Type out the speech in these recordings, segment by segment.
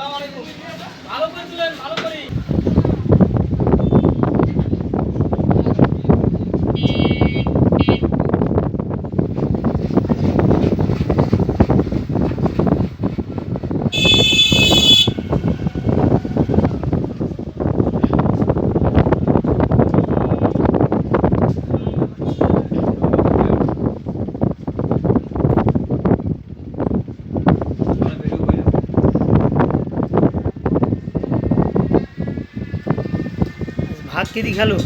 আলাইকুম। ভালো করে ভালো করে। ভাত কি দি খালো?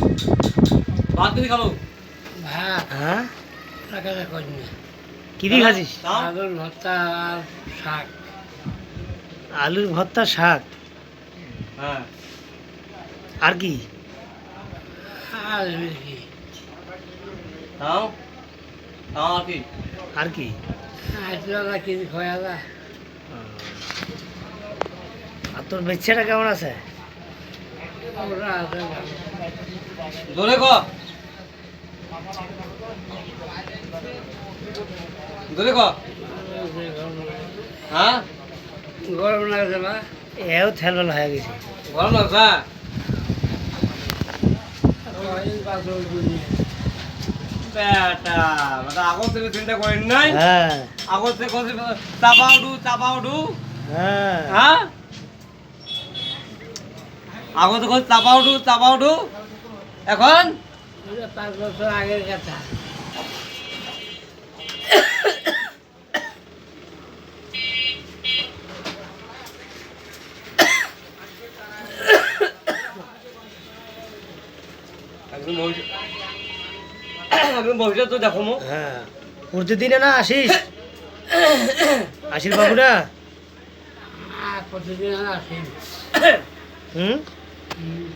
ভাত দিবি খাব ভাত। হ্যাঁ? টাকা করি না? কি খাচ্ছিস আলুর ভর্তা আর শাক। আলুর ভর্তা শাক? হ্যাঁ। আর কি? আর কি? তাও তাও আর কি? কি? আর তোর বেচ্ছাটা কেমন আছে? জোরে ক। জোরে ক। হ্যাঁ? গরম লাগছে বা এও থেলবেল হয়ে গেছে। গরম লাগছে বেটা বেটা আগত থেকে চিন্তা করেন নাই? হ্যাঁ। আগত থেকে চাপা উঠু চাপা উঠু। হ্যাঁ। হ্যাঁ? আগত কথা চাপা উঠু চাপা উঠু। এখন? পাঁচ বছর আগের কথা ভবিষ্যৎ তো দেখো মো। হ্যাঁ। প্রতিদিনে না আসিস? আসিস বাবুরা? আর প্রতিদিন আসেন হুম? 嗯。